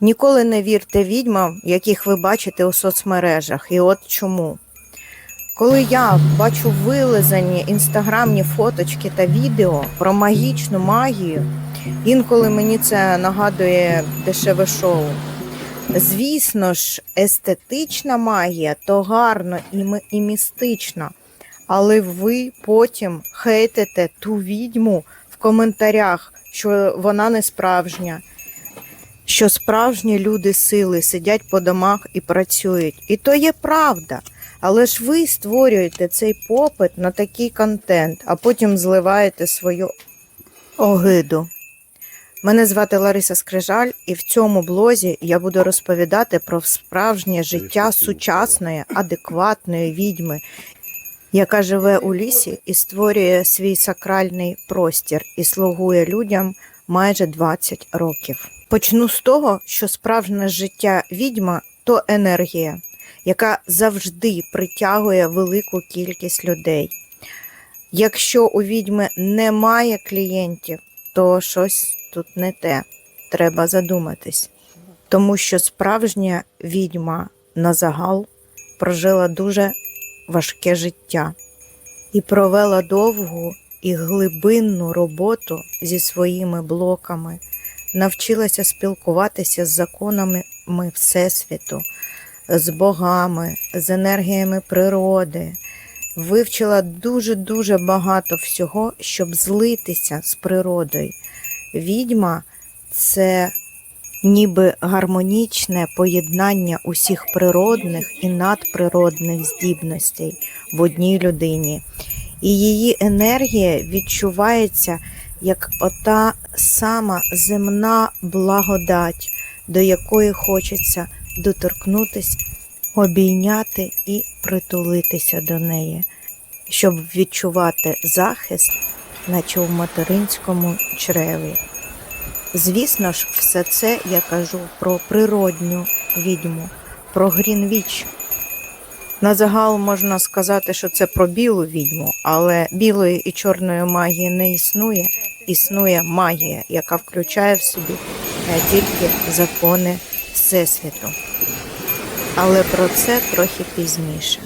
Ніколи не вірте відьмам, яких ви бачите у соцмережах. І от чому. Коли я бачу вилизані інстаграмні фоточки та відео про магічну магію, інколи мені це нагадує дешеве шоу. Звісно ж, естетична магія то гарно і, ми- і містична, але ви потім хейтите ту відьму в коментарях, що вона не справжня, що справжні люди сили сидять по домах і працюють. І то є правда. Але ж ви створюєте цей попит на такий контент, а потім зливаєте свою огиду. Мене звати Лариса Скрижаль, і в цьому блозі я буду розповідати про справжнє життя сучасної, адекватної відьми, яка живе у лісі і створює свій сакральний простір і слугує людям майже 20 років. Почну з того, що справжнє життя відьма то енергія, яка завжди притягує велику кількість людей. Якщо у відьми немає клієнтів, то щось тут не те. Треба задуматись. Тому що справжня відьма на загал прожила дуже важке життя і провела довгу і глибинну роботу зі своїми блоками, навчилася спілкуватися з законами Всесвіту, з богами, з енергіями природи, вивчила дуже-дуже багато всього, щоб злитися з природою. Відьма це ніби гармонічне поєднання усіх природних і надприродних здібностей в одній людині. І її енергія відчувається як ота сама земна благодать, до якої хочеться доторкнутися, обійняти і притулитися до неї, щоб відчувати захист, наче в материнському чреві. Звісно ж, все це я кажу про природню відьму, про Грінвіч. На загал можна сказати, що це про білу відьму, але білої і чорної магії не існує. Існує магія, яка включає в собі е, тільки закони Всесвіту. Але про це трохи пізніше.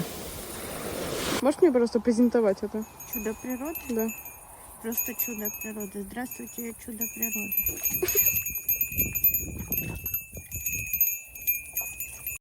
Можешь мне, пожалуйста, презентовать это? Чудо природы? Да. Просто чудо природы. Здравствуйте, чудо природы.